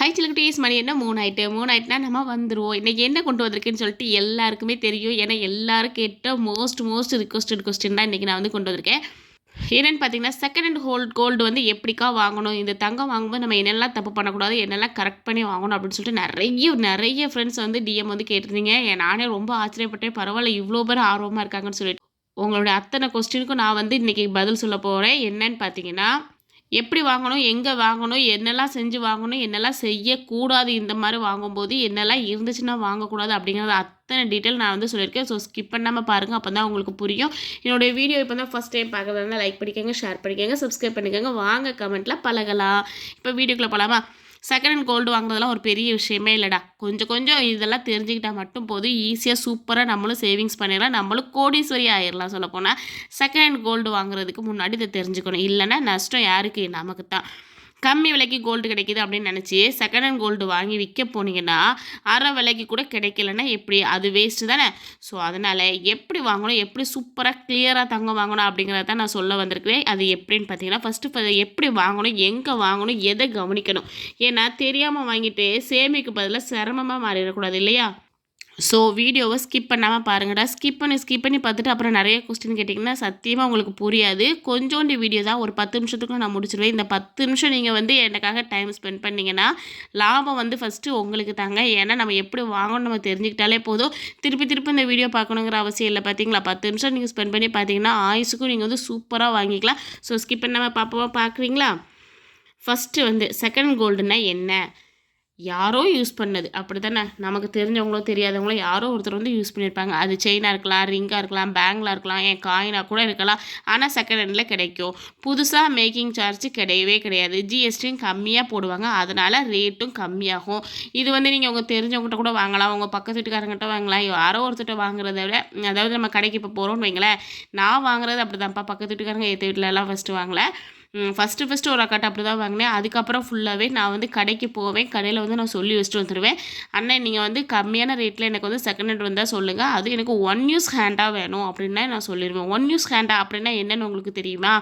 High சிலுக்குட்டீஸ் மணி என்ன மூணு ஆயிட்டு மூணு ஆயிட்டுனா நம்ம வந்துடுவோம் இன்றைக்கி என்ன கொண்டு வந்திருக்குன்னு சொல்லிட்டு எல்லாருக்குமே தெரியும். ஏன்னா எல்லாரும் கேட்ட மோஸ்ட் மோஸ்ட் ரிக்வஸ்டட் கொஸ்டின் தான் இன்றைக்கி நான் வந்து கொண்டு வந்திருக்கேன். என்னென்னு பார்த்தீங்கன்னா செகண்ட் ஹேண்ட் ஹோல்ட் கோல்டு வந்து எப்படிக்கா வாங்கணும்? இந்த தங்கம் வாங்கும்போது நம்ம என்னெல்லாம் தப்பு பண்ணக்கூடாது? என்னெல்லாம் கரெக்ட் பண்ணி வாங்கணும் அப்படின்னு சொல்லிட்டு நிறைய நிறைய ஃப்ரெண்ட்ஸ் வந்து டிஎம் வந்து கேட்டிருந்தீங்க. நானே ரொம்ப ஆச்சரியப்பட்டேன். பரவாயில்ல இவ்வளோ பேர் ஆர்வமாக இருக்காங்கன்னு சொல்லிட்டு. உங்களுடைய அத்தனை கொஸ்டினுக்கும் நான் வந்து இன்றைக்கி பதில் சொல்ல போகிறேன் என்னன்னு பார்த்தீங்கன்னா எப்படி வாங்கணும் எங்கே வாங்கணும் என்னெல்லாம் செஞ்சு வாங்கணும் என்னெல்லாம் செய்யக்கூடாது இந்த மாதிரி வாங்கும்போது என்னெல்லாம் இருந்துச்சுன்னா வாங்கக்கூடாது அப்படிங்கிறத அத்தனை டீட்டெயில் நான் வந்து சொல்லியிருக்கேன். ஸோ ஸ்கிப் பண்ணாமல் பாருங்கள் அப்போ தான் உங்களுக்கு புரியும். என்னுடைய வீடியோ இப்போ தான் ஃபஸ்ட் டைம் பார்க்குறதுனால லைக் பண்ணிக்கோங்க ஷேர் பண்ணிக்கோங்க சப்ஸ்கிரைப் பண்ணிக்கோங்க. வாங்க கமெண்ட்டில் பழகலாம். இப்போ வீடியோக்குள்ளே போகலாமா செகண்ட் ஹேண்ட் கோல்டு வாங்குறதெல்லாம் ஒரு பெரிய விஷயமே இல்லைடா. கொஞ்சம் கொஞ்சம் இதெல்லாம் தெரிஞ்சுக்கிட்டால் மட்டும் போதும். ஈஸியாக சூப்பராக நம்மளும் சேவிங்ஸ் பண்ணிடலாம். நம்மளும் கோடீஸ்வரி ஆயிடலாம் சொல்லப்போனால் செகண்ட் ஹேண்ட் கோல்டு வாங்குறதுக்கு முன்னாடி இதை தெரிஞ்சுக்கணும். இல்லைன்னா நஷ்டம் யாருக்கு? நமக்கு தான் கம்மி விலைக்கு கோல்டு கிடைக்கிது அப்படின்னு நினச்சி செகண்ட் ஹேண்ட் கோல்டு வாங்கி விற்க போனீங்கன்னா அரை விலைக்கு கூட கிடைக்கலன்னா எப்படி? அது வேஸ்ட்டு தானே? ஸோ அதனால் எப்படி வாங்கணும்? எப்படி சூப்பராக கிளியராக தங்கம் வாங்கணும் அப்படிங்கிறத தான் நான் சொல்ல வந்திருக்கிறேன். அது எப்படின்னு பார்த்தீங்கன்னா ஃபஸ்ட்டு எப்படி வாங்கணும்? எங்கே வாங்கணும்? எதை கவனிக்கணும்? ஏன்னா தெரியாமல் வாங்கிட்டு சேமிக்கு பதிலாக சிரமமாக மாறிடக்கூடாது இல்லையா? ஸோ வீடியோவை ஸ்கிப் பண்ணாமல் பாருங்கடா. ஸ்கிப் பண்ணி ஸ்கிப் பண்ணி பார்த்துட்டு அப்புறம் நிறைய கொஸ்டின் கேட்டிங்கன்னா சத்தியமாக உங்களுக்கு புரியாது. கொஞ்சோண்டு வீடியோ தான் ஒரு பத்து நிமிஷத்துக்குள்ள நான் முடிச்சிடுவேன் இந்த பத்து நிமிஷம் நீங்கள் வந்து எனக்காக டைம் ஸ்பெண்ட் பண்ணிங்கன்னா லாபம் வந்து ஃபஸ்ட்டு உங்களுக்கு தாங்க. ஏன்னா நம்ம எப்படி வாங்கணும்னு நம்ம தெரிஞ்சுக்கிட்டாலே போதும். திருப்பி திருப்பி இந்த வீடியோ பார்க்கணுங்கிற அவசியம் இல்லை பார்த்தீங்களா? பத்து நிமிஷம் நீங்கள் ஸ்பெண்ட் பண்ணி பார்த்தீங்கன்னா ஆயுஸுக்கும் நீங்கள் வந்து சூப்பராக வாங்கிக்கலாம். ஸோ ஸ்கிப் பண்ணாமல் பார்ப்போம்? பார்க்குறீங்களா? ஃபஸ்ட்டு வந்து செகண்ட் கோல்டுனா என்ன? யாரோ யூஸ் பண்ணது. அப்படி தானே நமக்கு தெரிஞ்சவங்களோ தெரியாதவங்களோ யாரோ ஒருத்தர் வந்து யூஸ் பண்ணியிருப்பாங்க. அது செயினாக இருக்கலாம் ரிங்காக இருக்கலாம் பேங்கில் இருக்கலாம் என் காயினாக கூட இருக்கலாம். ஆனால் செகண்ட் ஹேண்டில் கிடைக்கும். புதுசாக மேக்கிங் சார்ஜ் கிடையவே கிடையாது. ஜிஎஸ்டியும் கம்மியாக போடுவாங்க. அதனால் ரேட்டும் கம்மியாகும். இது வந்து நீங்கள் உங்கள் தெரிஞ்சவங்ககிட்ட கூட வாங்கலாம். உங்கள் பக்கத்து வீட்டுக்காரங்கிட்ட வாங்கலாம். யாரோ ஒருத்தர்கிட்ட வாங்குறத விட அதாவது நம்ம கடைக்கு இப்போ போகிறோம்னு வைங்களேன். நான் வாங்குறது அப்படி தான்ப்பா பக்கத்து வீட்டுக்காரங்க ஏற்ற வீட்டிலலாம் ஃபஸ்ட்டு வாங்கலை. ஃபஸ்ட்டு ஃபஸ்ட்டு ஒரு அக்காட்ட அப்படி தான் வாங்கினேன். அதுக்கப்புறம் ஃபுல்லாகவே நான் வந்து கடைக்கு போவேன். கடையில் வந்து நான் சொல்லி வச்சுட்டு வந்துடுவேன் அண்ணன் நீங்கள் வந்து கம்மியான ரேட்டில் எனக்கு வந்து செகண்ட் ஹேண்ட் வந்தால் சொல்லுங்கள் அது எனக்கு ஒன் யூஸ் ஹேண்டாக வேணும் அப்படின்னா நான் சொல்லிடுவேன் ஒன் யூஸ் ஹேண்டாக அப்படின்னா என்னென்னு உங்களுக்கு தெரியுமா?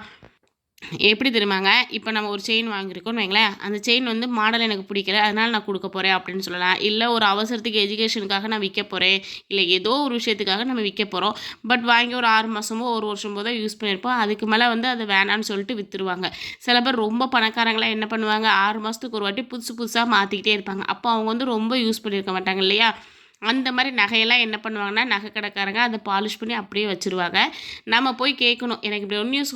எப்படி தெரியுமாங்க? இப்போ நம்ம ஒரு செயின் வாங்கியிருக்கோம்னு வைங்களேன். அந்த செயின் வந்து மாடல் எனக்கு பிடிக்கல. அதனால் நான் கொடுக்க போகிறேன் அப்படின்னு சொல்லலாம். இல்லை ஒரு அவசரத்துக்கு எஜுகேஷனுக்காக நான் விற்க போகிறேன் இல்லை ஏதோ ஒரு விஷயத்துக்காக நம்ம விற்க போகிறோம் பட் வாங்கி ஒரு ஆறு மாதமோ ஒரு வருஷமோ தான் யூஸ் பண்ணியிருப்போம். அதுக்கு மேலே வந்து அதை வேணான்னு சொல்லிட்டு விற்றுருவாங்க சில பேர் ரொம்ப பணக்காரங்களாம் என்ன பண்ணுவாங்க? ஆறு மாதத்துக்கு ஒரு வாட்டி புதுசு புதுசாக மாற்றிக்கிட்டே இருப்பாங்க. அப்போ அவங்க வந்து ரொம்ப யூஸ் பண்ணியிருக்க மாட்டாங்க இல்லையா? அந்த மாதிரி நகையெல்லாம் என்ன பண்ணுவாங்கன்னா நகை கடைக்காரங்க அதை பாலிஷ் பண்ணி அப்படியே வச்சுருவாங்க. நம்ம போய் கேட்கணும். எனக்கு இப்படி ஒன் நியூஸ்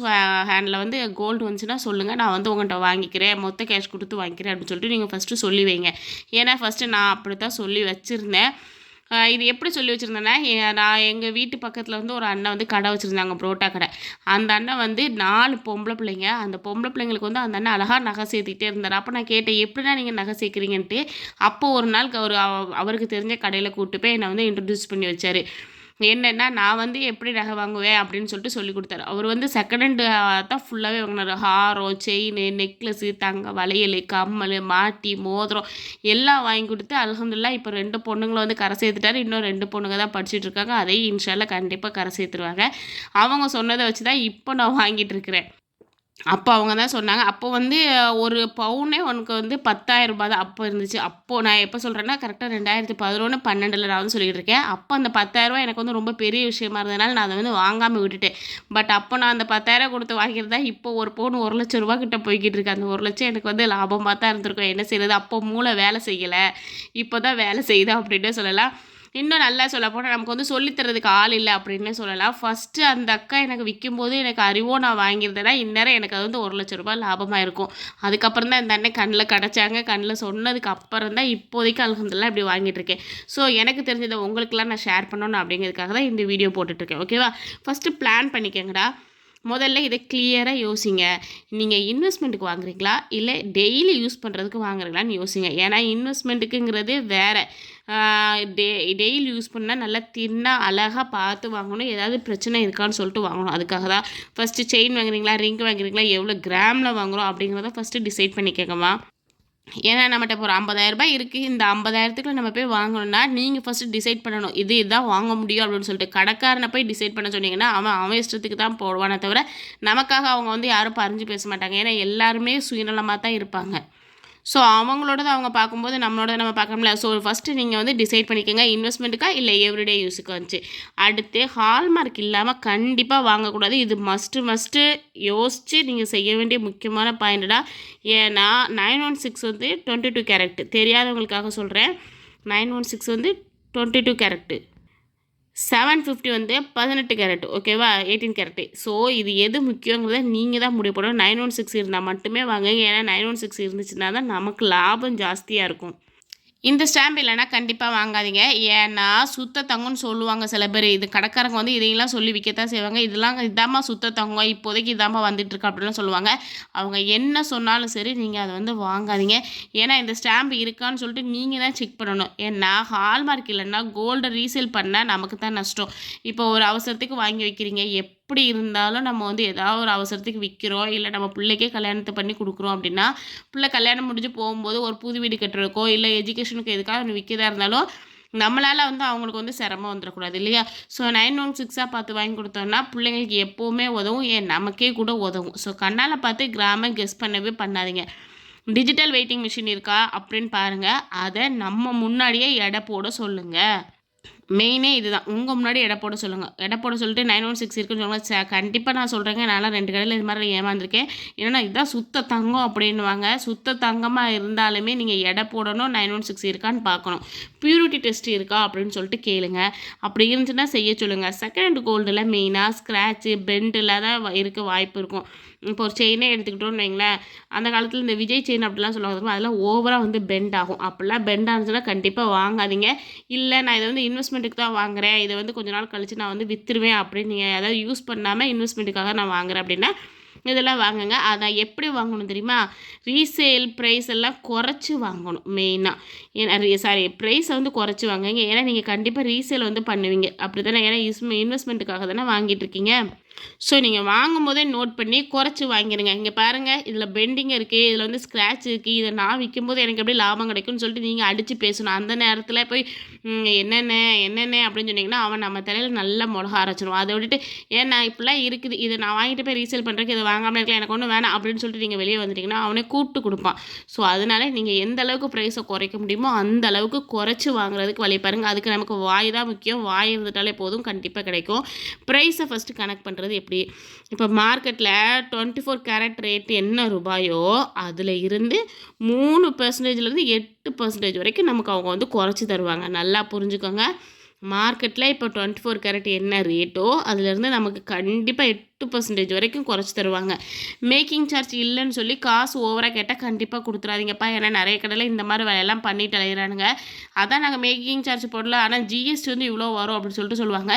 ஹேண்டில் வந்து கோல்டு வந்துச்சுன்னா சொல்லுங்கள் நான் வந்து உங்கள்கிட்ட வாங்கிக்கிறேன். மொத்த கேஷ் கொடுத்து வாங்கிக்கிறேன் அப்படின்னு சொல்லிட்டு நீங்கள் ஃபஸ்ட்டு சொல்லி வைங்க. ஏன்னா ஃபஸ்ட்டு நான் அப்படி தான் சொல்லி வச்சுருந்தேன். இது எப்படி சொல்லி வச்சுருந்தேன்னா நான் எங்கள் வீட்டு பக்கத்தில் வந்து ஒரு அண்ணன் வந்து கடை வச்சுருந்தாங்க புரோட்டா கடை. அந்த அண்ணன் வந்து நாலு பொம்பளை பிள்ளைங்க. அந்த பொம்பளை பிள்ளைங்களுக்கு வந்து அந்த அண்ணன் அழகாக நகை சேர்த்துக்கிட்டே இருந்தார். அப்போ நான் கேட்டேன் எப்படின்னா நீங்கள் நகை சேர்க்குறீங்கன்ட்டு? அப்போ ஒரு நாள் ஒரு அவருக்கு தெரிஞ்ச கடையில் கூப்பிட்டு போய் என்னை வந்து இன்ட்ரடியூஸ் பண்ணி வச்சார். என்னென்னா நான் வந்து எப்படி நகை வாங்குவேன் அப்படின்னு சொல்லிட்டு சொல்லி கொடுத்தாரு. அவர் வந்து செகண்ட் ஹேண்டு தான் ஃபுல்லாகவே வாங்கினார். ஹாரம் செயின் நெக்லஸ்ஸு தங்க வளையல் கம்மல் மாட்டி மோதிரம் எல்லாம் வாங்கி கொடுத்து அலகம்துல்லா இப்போ ரெண்டு பொண்ணுங்களை வந்து கரை சேர்த்துட்டாரு. இன்னும் ரெண்டு பொண்ணுங்க தான் படிச்சுட்டு இருக்காங்க. அதையும் இன்ஷால்ல கண்டிப்பாக கரை சேர்த்துருவாங்க. அவங்க சொன்னதை வச்சு தான் இப்போ நான் வாங்கிட்டு இருக்கிறேன். அப்போ அவங்க தான் சொன்னாங்க. அப்போ வந்து ஒரு பவுனே உனக்கு வந்து ரூபாய் தான் அப்போ இருந்துச்சு. அப்போது நான் எப்போ சொல்கிறேன்னா கரெக்டாக ரெண்டாயிரத்தி பதினொன்று பன்னெண்டில் நான் வந்து சொல்லிகிட்டு இருக்கேன். அப்போ அந்த பத்தாயிரரூபா எனக்கு வந்து ரொம்ப பெரிய விஷயமா இருந்ததுனால நான் அதை வந்து வாங்காமல் விட்டுட்டேன். பட் அப்போ நான் அந்த பத்தாயிரம் கொடுத்து வாங்கியிருந்தா இப்போ ஒரு பவுன் ஒரு லட்ச ரூபா கிட்ட போய்கிட்டு இருக்கேன் அந்த ஒரு லட்சம் எனக்கு வந்து லாபமாக தான் இருந்திருக்கும். என்ன செய்யறது அப்போ மூளை வேலை செய்யலை. இப்போ தான் வேலை செய்யுது அப்படின்ட்டு சொல்லலாம். இன்னும் நல்லா சொல்ல போனால் நமக்கு வந்து சொல்லித்தரதுக்கு ஆள் இல்லை அப்படின்னு சொல்லலாம். ஃபஸ்ட்டு அந்த அக்கா எனக்கு விற்கும்போது எனக்கு அறிவோ நான் வாங்கியிருந்தேன்னா இந்நேரம் எனக்கு அது வந்து ஒரு லட்ச ரூபாய் லாபமாக இருக்கும். அதுக்கப்புறம் தான் இந்த அண்ணன் கண்ணில் கிடச்சாங்க. கண்ணில் சொன்னதுக்கு அப்புறம் தான் இப்போதைக்கு அலகந்தெல்லாம் இப்படி வாங்கிட்டு இருக்கேன். ஸோ எனக்கு தெரிஞ்சதை உங்களுக்குலாம் நான் ஷேர் பண்ணணும் அப்படிங்கிறதுக்காக தான் இந்த வீடியோ போட்டுட்ருக்கேன் ஓகேவா ஃபஸ்ட்டு பிளான் பண்ணிக்கோங்கடா. முதல்ல இதை கிளியராக யோசிங்க. நீங்கள் இன்வெஸ்ட்மெண்ட்டுக்கு வாங்குறீங்களா? இல்லை டெய்லி யூஸ் பண்ணுறதுக்கு வாங்குறீங்களான்னு யோசிங்க. ஏன்னா இன்வெஸ்ட்மெண்ட்டுக்குங்கிறது வேறு. டே டெய்லி யூஸ் பண்ணால் நல்லா தின்னாக அழகாக பார்த்து வாங்கணும். ஏதாவது பிரச்சனை இருக்கான்னு சொல்லிட்டு வாங்கணும். அதுக்காக தான் ஃபஸ்ட்டு செயின் வாங்குறீங்களா? ரிங் வாங்குறீங்களா? எவ்வளோ கிராமில் வாங்குகிறோம் அப்படிங்கிறத ஃபஸ்ட்டு டிசைட் பண்ணிக்கோங்கம்மா. ஏன்னா நம்மகிட்ட இப்போ ஒரு ஐம்பதாயிரரூபா இருக்குது இந்த ஐம்பதாயிரத்துக்குள்ள நம்ம போய் வாங்கணும்னா நீங்கள் ஃபஸ்ட்டு டிசைட் பண்ணணும். இது இதுதான் வாங்க முடியும் அப்படின்னு சொல்லிட்டு கடைக்காரனை போய் டிசைட் பண்ண சொன்னீங்கன்னா அவன் அவன் இஷ்டத்துக்கு தான் போடுவானே தவிர நமக்காக அவங்க வந்து யாரும் பறிஞ்சு பேச மாட்டாங்க. ஏன்னா எல்லாருமே சுயநலமாக தான் இருப்பாங்க. ஸோ அவங்களோடது அவங்க பார்க்கும்போது நம்மளோட நம்ம பார்க்கணும்ல. ஸோ ஃபஸ்ட்டு நீங்கள் வந்து டிசைட் பண்ணிக்கோங்க இன்வெஸ்ட்மெண்ட்டுக்கா இல்லை எவ்ரிடே யூஸுக்கு வந்துச்சு அடுத்து ஹால்மார்க் இல்லாமல் கண்டிப்பாக வாங்கக்கூடாது. இது மஸ்ட்டு மஸ்ட்டு யோசித்து நீங்கள் செய்ய வேண்டிய முக்கியமான பாயிண்ட்டா ஏன்னா நைன் ஒன் சிக்ஸ் வந்து டுவெண்ட்டி டூ கேரக்ட் தெரியாதவங்களுக்காக சொல்கிறேன் நைன் ஒன் சிக்ஸ் வந்து twenty two carat seven fifty வந்து பதினெட்டு கேரட் ஓகேவா எயிட்டீன் கேரட்டு. ஸோ இது எது முக்கியங்கிறத நீங்கள் தான் முடிவு பண்ணணும். நைன் ஒன் சிக்ஸ் இருந்தால் மட்டுமே வாங்குங்க. ஏன்னா நைன் ஒன் சிக்ஸ் இருந்துச்சுன்னா தான் நமக்கு லாபம் ஜாஸ்தியாக இருக்கும். இந்த ஸ்டாம்ப் இல்லைன்னா கண்டிப்பாக வாங்காதீங்க. ஏன்னா சுத்த தங்கம்னு சொல்லுவாங்க சில பேர். இது கடைக்காரங்க வந்து இதையெல்லாம் சொல்லி விற்கத்தான் செய்வாங்க. இதெல்லாம் இதாம்மா சுத்த தங்கம். இப்போதைக்கு இதாம்மா வந்துட்டுருக்கு அப்படிலாம் சொல்லுவாங்க. அவங்க என்ன சொன்னாலும் சரி நீங்கள் அதை வந்து வாங்காதீங்க. ஏன்னா இந்த ஸ்டாம்ப் இருக்கான்னு சொல்லிட்டு நீங்கள் தான் செக் பண்ணணும். ஏன்னா ஹால்மார்க் இல்லைன்னா கோல்டை ரீசேல் பண்ணால் நமக்கு தான் நஷ்டம். இப்போ ஒரு அவசரத்துக்கு வாங்கி வைக்கிறீங்க. எப் எப்படி இருந்தாலும் நம்ம வந்து ஏதாவது ஒரு அவசரத்துக்கு விற்கிறோம் இல்லை நம்ம பிள்ளைக்கே கல்யாணத்தை பண்ணி கொடுக்குறோம் அப்படின்னா பிள்ளை கல்யாணம் முடிஞ்சு போகும்போது ஒரு புது வீடு கட்டுறதுக்கோ இல்லை எஜுகேஷனுக்கு எதுக்காக ஒன்று விற்கிறதா இருந்தாலும் நம்மளால் வந்து அவங்களுக்கு வந்து சிரமம் வந்துடக்கூடாது இல்லையா? ஸோ நைன் ஒன் சிக்ஸாக பார்த்து வாங்கி கொடுத்தோம்னா பிள்ளைங்களுக்கு எப்போவுமே உதவும் ஏன் நமக்கே கூட உதவும். ஸோ கண்ணால் பார்த்து கிராமம் கெஸ் பண்ணவே பண்ணாதீங்க. டிஜிட்டல் வெயிட்டிங் மிஷின் இருக்கா அப்படின்னு பாருங்கள் அதை நம்ம முன்னாடியே எடை போட சொல்லுங்கள் மெயினே இதுதான். உங்கள் முன்னாடி எடை போட சொல்லுங்கள் எடை போட சொல்லிட்டு நைன் ஒன் சிக்ஸ் இருக்குன்னு சொல்லுங்கள் கண்டிப்பாக நான் சொல்கிறேங்க நான்லாம் ரெண்டு கடையில் இது மாதிரி ஏமாந்துருக்கேன். ஏன்னா இதுதான் சுத்த தங்கம் அப்படின்வாங்க சுத்த தங்கமாக இருந்தாலுமே நீங்கள் எடை போடணும் நைன் ஒன் சிக்ஸ் இருக்கான்னு பார்க்கணும். பியூரிட்டி டெஸ்ட் இருக்கா அப்படின்னு சொல்லிட்டு கேளுங்க. அப்படி இருந்துச்சுன்னா செய்ய சொல்லுங்கள் செகண்ட் கோல்டில் மெயினாக ஸ்க்ராட்சு பெண்டில் தான் இருக்க வாய்ப்பு இருக்கும். இப்போ ஒரு செயினே எடுத்துக்கிட்டோம்னு வைங்களேன். அந்த காலத்தில் இந்த விஜய் செயின் அப்படிலாம் சொல்லுவாங்க அதெல்லாம் ஓவராக வந்து பெண்ட் ஆகும். அப்படிலாம் பெண்ட் ஆனிச்சுன்னா கண்டிப்பாக வாங்காதீங்க. இல்லை நான் இதை வந்து இன்வெஸ்ட் இன்வெஸ்ட்மெண்ட்டுக்கு தான் வாங்குறேன். இதை வந்து கொஞ்ச நாள் கழித்து நான் வந்து விற்றுருவேன் அப்படின்னு நீங்கள் அதாவது யூஸ் பண்ணாமல் இன்வெஸ்ட்மெண்ட்டுக்காக நான் வாங்குறேன் அப்படின்னா இதெல்லாம் வாங்குங்க. அதை எப்படி வாங்கணும் தெரியுமா? ரீசேல் ப்ரைஸ் எல்லாம் குறைச்சி வாங்கணும் மெயினாக ஏன்னா சாரி ப்ரைஸை வந்து குறைச்சி வாங்குங்க. ஏன்னா நீங்கள் கண்டிப்பாக ரீசேல் வந்து பண்ணுவீங்க. அப்படி தானே ஏன்னா இன்வெஸ்ட்மெண்ட்டுக்காக தானே வாங்கிட்டு இருக்கீங்க. ஸோ நீங்கள் வாங்கும் போதே நோட் பண்ணி குறைச்சி வாங்கிடுங்க இங்கே பாருங்கள் இதில் பெண்டிங் இருக்குது இதில் வந்து ஸ்க்ராட்ச் இருக்குது இதை நான் விற்கும்போது எனக்கு எப்படி லாபம் கிடைக்கும்னு சொல்லிட்டு நீங்கள் அடித்து பேசணும். அந்த நேரத்தில் போய் என்னென்ன என்னென்ன? அப்படின்னு சொன்னீங்கன்னா அவன் நம்ம தலையில் நல்லா மிளகா அரைச்சிடுவான் அதை விட்டுட்டு ஏன் நான் இப்படிலாம் இருக்குது. இதை நான் வாங்கிட்டு போய் ரீசேல் பண்ணுறதுக்கு இதை வாங்காமல் இருக்கலாம். எனக்கு ஒன்றும் வேணாம். அப்படின்னு சொல்லிட்டு நீங்கள் வெளியே வந்துட்டீங்கன்னா அவனே கூப்பிட்டு கொடுப்பான். ஸோ அதனால் நீங்கள் எந்த அளவுக்கு ப்ரைஸை குறைக்க முடியுமோ அந்த அளவுக்கு குறைச்சி வாங்குறதுக்கு வழி பாருங்கள் அதுக்கு நமக்கு வாய் தான் முக்கியம். வாய் இருந்துட்டாலே போதும் கண்டிப்பாக கிடைக்கும். ப்ரைஸை ஃபஸ்ட்டு கனெக்ட் பண்ணுறது பண்ணுறது எப்படி? இப்போ மார்க்கெட்டில் டுவெண்ட்டி ஃபோர் கேரட் ரேட்டு என்ன ரூபாயோ அதில் இருந்து மூணு பர்சன்டேஜ்லேருந்து எட்டு பர்சன்டேஜ் வரைக்கும் நமக்கு அவங்க வந்து குறைச்சி தருவாங்க. நல்லா புரிஞ்சுக்கோங்க. மார்க்கெட்டில் இப்போ டுவெண்ட்டி ஃபோர் கேரட் என்ன ரேட்டோ அதுலேருந்து நமக்கு கண்டிப்பாக எட்டு பர்சன்டேஜ் வரைக்கும் குறைச்சி தருவாங்க. மேக்கிங் சார்ஜ் இல்லைன்னு சொல்லி காசு ஓவராக கேட்டால் கண்டிப்பாக கொடுத்துறாதீங்கப்பா. ஏன்னா நிறைய கடையில் இந்த மாதிரி வேலையெல்லாம் பண்ணிட்டு அலையிறானுங்க. அதான் நாங்கள் மேக்கிங் சார்ஜ் போடல. ஆனால் ஜிஎஸ்டி வந்து இவ்வளோ வரும் அப்படின்னு சொல்லிட்டு சொல்லுவாங்க.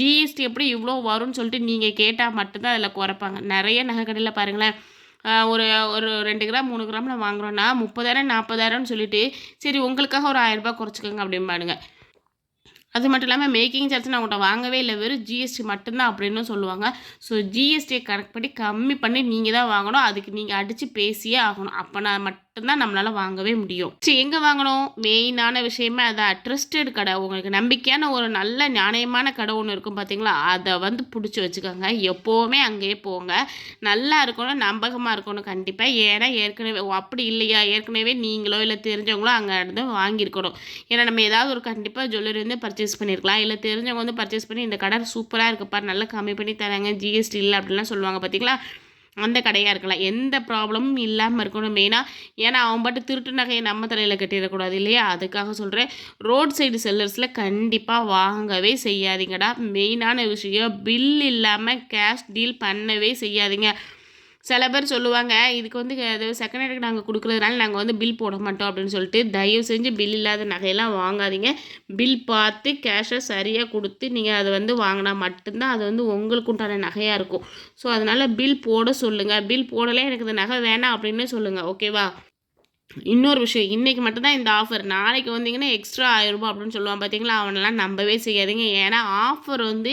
ஜிஎஸ்டி எப்படி இவ்வளோ வரும்னு சொல்லிட்டு நீங்கள் கேட்டால் மட்டும்தான் அதில் குறைப்பாங்க. நிறைய நகை கடையில் பாருங்களேன். ஒரு ஒரு ரெண்டு கிராம் மூணு கிராமில் வாங்குறோன்னா முப்பதாயிரம் நாற்பதாயிரம்னு சொல்லிட்டு சரி உங்களுக்காக ஒரு ஆயிரரூபா குறைச்சிக்கோங்க அப்படிம்பானுங்க. அது மட்டும் இல்லாமல் மேக்கிங் சார்ஜ் நான் உங்கள்கிட்ட வாங்கவே இல்லை. வெறும் ஜிஎஸ்டி மட்டும்தான் அப்படின்னு சொல்லுவாங்க. ஸோ ஜிஎஸ்டியை கரெக்ட் பண்ணி கம்மி பண்ணி நீங்கள் தான் வாங்கணும். அதுக்கு நீங்கள் அடித்து பேசியே ஆகணும். அப்போ நான் மட்டும் மட்டும்தான் நம்மளால் வாங்கவே முடியும். சரி எங்கே வாங்கணும்? மெயினான விஷயமே அதான். ட்ரஸ்டட் கடை. உங்களுக்கு நம்பிக்கையான ஒரு நல்ல நியாயமான கடை ஒன்று இருக்கும் பார்த்தீங்களா அதை வந்து பிடிச்சி வச்சுக்கோங்க. எப்போவுமே அங்கேயே போங்க. நல்லா இருக்கணும் நம்பகமாக இருக்கணும் கண்டிப்பாக ஏன்னா ஏற்கனவே அப்படி இல்லையா? ஏற்கனவே நீங்களோ இல்லை தெரிஞ்சவங்களோ அங்கே இருந்து வாங்கியிருக்கணும். ஏன்னா நம்ம ஏதாவது ஒரு கண்டிப்பாக ஜுவல்லரி வந்து பர்ச்சேஸ் பண்ணியிருக்கலாம் இல்லை தெரிஞ்சவங்க வந்து பர்ச்சேஸ் பண்ணி இந்த கடை சூப்பராக இருக்குப்பா நல்லா கம்மி பண்ணி தராங்க ஜிஎஸ்டி இல்லை அப்படிலாம் சொல்லுவாங்க பார்த்தீங்களா அந்த கடையாக இருக்கலாம். எந்த ப்ராப்ளமும் இல்லாமல் இருக்கணும் மெயினாக ஏன்னா அவன் பாட்டு திருட்டு நகையை நம்ம தலையில் கட்டிடக்கூடாது இல்லையா? அதுக்காக சொல்கிறேன் ரோட் சைடு செல்லர்ஸில் கண்டிப்பாக வாங்கவே செய்யாதீங்கடா. மெயினான விஷயம் பில் இல்லாமல் கேஷ் டீல் பண்ணவே செய்யாதீங்க. சில பேர் சொல்லுவாங்க இதுக்கு வந்து அது செகண்ட் ஹேண்டுக்கு நாங்கள் கொடுக்குறதுனால நாங்கள் வந்து பில் போட மாட்டோம் அப்படின்னு சொல்லிட்டு தயவு செஞ்சு பில் இல்லாத நகையெல்லாம் வாங்காதீங்க. பில் பார்த்து கேஷை சரியாக கொடுத்து நீங்கள் அதை வந்து வாங்கினா மட்டும்தான் அது வந்து உங்களுக்கு உண்டான நகையாக இருக்கும். ஸோ அதனால் பில் போட சொல்லுங்கள் பில் போடலே எனக்கு இந்த நகை வேணாம் அப்படின்னு சொல்லுங்கள் ஓகேவா இன்னொரு விஷயம் இன்றைக்கி மட்டும்தான் இந்த ஆஃபர் நாளைக்கு வந்தீங்கன்னா எக்ஸ்ட்ரா ஆயிரம் அப்படின்னு சொல்லுவான் பார்த்தீங்களா அவனெல்லாம் நம்பவே செய்யாதீங்க. ஏன்னா ஆஃபர் வந்து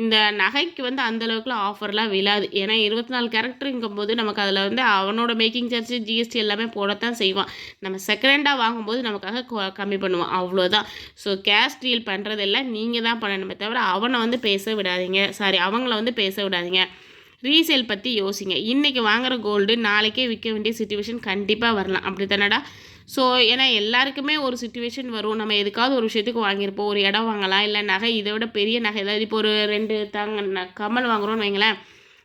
இந்த நகைக்கு வந்து அந்தளவுக்குலாம் ஆஃபர்லாம் விழாது. ஏன்னா இருபத்தி நாலு கேரக்டருங்கும் போது நமக்கு அதில் வந்து அவனோட மேக்கிங் சார்ஜ் ஜிஎஸ்டி எல்லாமே போடத்தான் செய்வான். நம்ம செகண்ட் ஹேண்டாக வாங்கும்போது நமக்காக கம்மி பண்ணுவான். அவ்வளோதான் ஸோ கேஷ் டீல் பண்ணுறதெல்லாம் நீங்கள் தான் பண்ணணுமே தவிர அவனை வந்து பேச விடாதீங்க. சாரி அவங்கள வந்து பேச விடாதீங்க. ரீசேல் பற்றி யோசிங்க. இன்றைக்கி வாங்குகிற கோல்டு நாளைக்கே விற்க வேண்டிய சுச்சுவேஷன் கண்டிப்பாக வரலாம். அப்படி தானடா ஸோ ஏன்னா எல்லாருக்குமே ஒரு சுச்சுவேஷன் வரும். நம்ம எதுக்காவது ஒரு விஷயத்துக்கு வாங்கியிருப்போம். ஒரு இடம் வாங்கலாம். இல்லை நகை இதை விட பெரிய நகை. ஏதாவது இப்போ ஒரு ரெண்டு தாங்க கமல் வாங்குகிறோன்னு வாங்குறோம்னு வைங்களேன்.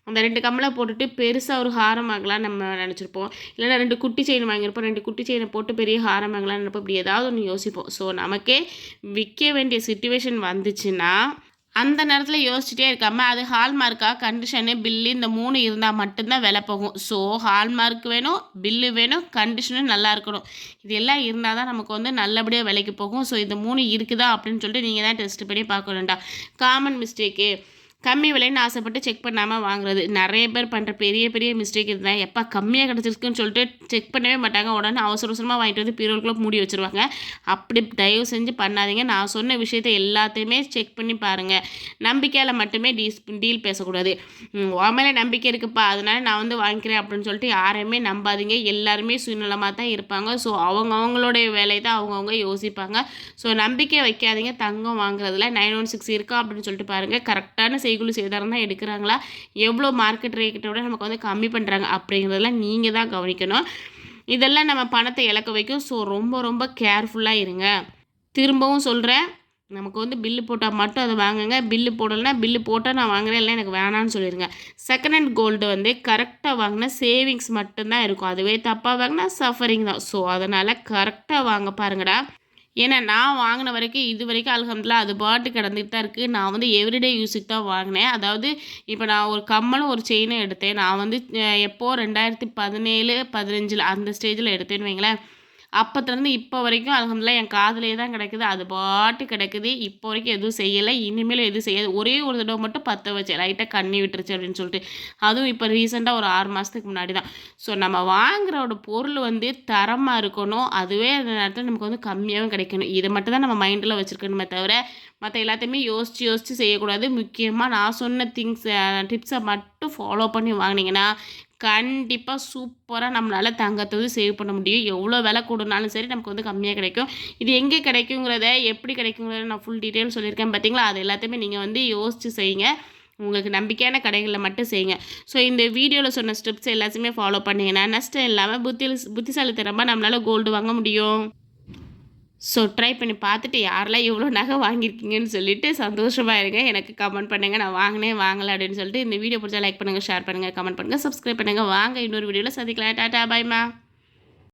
அந்த ரெண்டு கம்மலை போட்டுட்டு பெருசாக ஒரு ஹாரம் வாங்கலாம் நம்ம நினச்சிருப்போம். இல்லைன்னா ரெண்டு குட்டி செயின் வாங்கியிருப்போம். ரெண்டு குட்டி செயினை போட்டு பெரிய ஹாரம் வாங்கலாம் நினைப்போம். இப்படி ஏதாவது ஒன்று யோசிப்போம். ஸோ நமக்கே விற்க வேண்டிய சுச்சுவேஷன் வந்துச்சுன்னா அந்த நேரத்தில் யோசிச்சுட்டே இருக்காமல் அது ஹால்மார்க்காக கண்டிஷனு பில்லு இந்த மூணு இருந்தால் மட்டும்தான் விலை போகும். ஸோ ஹால்மார்க் வேணும் பில்லு வேணும் கண்டிஷனும் நல்லா இருக்கணும். இது எல்லாம் இருந்தால் தான் நமக்கு வந்து நல்லபடியாக விலைக்கு போகும். ஸோ இந்த மூணு இருக்குதா அப்படின்னு சொல்லிட்டு நீங்கள் தான் டெஸ்ட் பண்ணி பார்க்கணும்டா. காமன் மிஸ்டேக்கு கம்மி விலைன்னு ஆசைப்பட்டு செக் பண்ணாமல் வாங்குறது. நிறைய பேர் பண்ணுற பெரிய பெரிய மிஸ்டேக் இருந்தால் எப்போ கம்மியாக கிடச்சிருக்குன்னு சொல்லிட்டு செக் பண்ணவே மாட்டாங்க. உடனே அவசர அவசரமாக வாங்கிட்டு வந்து பீரோல்குள்ளே மூடி வச்சுருவாங்க. அப்படி தயவு செஞ்சு பண்ணாதீங்க. நான் சொன்ன விஷயத்த எல்லாத்தையுமே செக் பண்ணி பாருங்கள் நம்பிக்கையால் மட்டுமே டீஸ் டீல் பேசக்கூடாது. உன் மேலே நம்பிக்கை இருக்குப்பா. அதனால நான் வந்து வாங்கிக்கிறேன் அப்படின்னு சொல்லிட்டு யாரையுமே நம்பாதீங்க. எல்லாருமே சுயநலமாக தான் இருப்பாங்க. ஸோ அவங்க அவங்களுடைய வேலையை தான் அவங்கவுங்க யோசிப்பாங்க. ஸோ நம்பிக்கை வைக்காதீங்க. தங்கம் வாங்குறதுல நைன் ஒன் சிக்ஸ் இருக்கா அப்படின்னு சொல்லிட்டு பாருங்கள் கரெக்டான செய்குழு சேதாரம் தான் எடுக்கிறாங்களா? எவ்வளோ மார்க்கெட் ரேட்டை விட நமக்கு வந்து கம்மி பண்ணுறாங்க அப்படிங்கிறதெல்லாம் நீங்கள் தான் கவனிக்கணும். இதெல்லாம் நம்ம பணத்தை இழக்க வைக்கும். ஸோ ரொம்ப ரொம்ப கேர்ஃபுல்லாக இருங்க. திரும்பவும் சொல்கிறேன் நமக்கு வந்து பில்லு போட்டால் மட்டும் அதை வாங்குங்க. பில்லு போடலைன்னா பில்லு போட்டால் நான் வாங்குறேன். இல்லை எனக்கு வேணான்னு சொல்லிடுங்க செகண்ட் ஹேண்ட் கோல்டு வந்து கரெக்டாக வாங்கினா சேவிங்ஸ் மட்டும்தான் இருக்கும். அதுவே தப்பாக வாங்கினா சஃபரிங் தான். ஸோ அதனால் கரெக்டாக வாங்க பாருங்கடா. ஏன்னா நான் வாங்கின வரைக்கும் இது வரைக்கும் அல்ஹம்துலில்லாஹ் அது பாட்டு கிடந்துட்டு தான் இருக்குது நான் வந்து எவ்ரிடே யூஸுக்கு தான் வாங்கினேன். அதாவது இப்போ நான் ஒரு கம்மலும் ஒரு செயினும் எடுத்தேன். நான் வந்து எப்போது ரெண்டாயிரத்தி பதினேழு பதினஞ்சில் அந்த ஸ்டேஜில் எடுத்தேன்னு வைங்களேன். அப்போத்துலேருந்து இப்போ வரைக்கும் அல்ஹம்துலில்லாஹ் என் காதலே தான் கிடைக்குது. அது பாட்டு கிடக்குது. இப்போ வரைக்கும் எதுவும் செய்யலை. இனிமேல் எதுவும் செய்யாது. ஒரே ஒரு தடவை மட்டும் பற்ற வச்சு லைட்டாக கண்ணி விட்டுருச்சு அப்படின்னு சொல்லிட்டு. அதுவும் இப்போ ரீசெண்டாக ஒரு ஆறு மாதத்துக்கு முன்னாடி தான். ஸோ நம்ம வாங்குறோட பொருள் வந்து தரமாக இருக்கணும். அதுவே அந்த நேரத்தில் நமக்கு வந்து கம்மியாகவும் கிடைக்கணும். இதை மட்டும் தான் நம்ம மைண்டில் வச்சுருக்கணுமே தவிர மற்ற எல்லாத்தையுமே யோசித்து யோசித்து செய்யக்கூடாது. முக்கியமாக நான் சொன்ன திங்ஸ் டிப்ஸை மட்டும் ஃபாலோ பண்ணி வாங்கினீங்கன்னா கண்டிப்பாக சூப்பராக நம்மளால் தங்கத்தை வந்து சேவ் பண்ண முடியும். எவ்வளோ விலை கூடனாலும் சரி நமக்கு வந்து கம்மியாக கிடைக்கும். இது எங்கே கிடைக்குங்கிறத எப்படி கிடைக்குங்கிறத நான் ஃபுல் டீட்டெயில் சொல்லியிருக்கேன் பார்த்தீங்களா அது எல்லாத்தையுமே நீங்கள் வந்து யோசித்து செய்யுங்க. உங்களுக்கு நம்பிக்கையான கடைகளில் மட்டும் செய்யுங்க. ஸோ இந்த வீடியோவில் சொன்ன ஸ்டெப்ஸ் எல்லாத்தையுமே ஃபாலோ பண்ணிங்கன்னா நஷ்டம் இல்லாமல் புத்தி புத்திசாலித்தனமாக நம்மளால் கோல்டு வாங்க முடியும். ஸோ ட்ரை பண்ணி பார்த்துட்டு யாரெல்லாம் இவ்வளோ நகை வாங்கியிருக்கீங்கன்னு சொல்லிட்டு சந்தோஷமாக இருங்க. எனக்கு கமெண்ட் பண்ணுங்கள் நான் வாங்கினேன் வாங்கலை அப்படின்னு சொல்லிட்டு இந்த வீடியோ பிடிச்சா லைக் பண்ணுங்கள் ஷேர் பண்ணுங்கள் கமெண்ட் பண்ணுங்கள் சப்ஸ்கிரைப் பண்ணுங்கள் வாங்க இன்னொரு வீடியோவில் சந்திக்கலாம். டாட்டா பாய்மா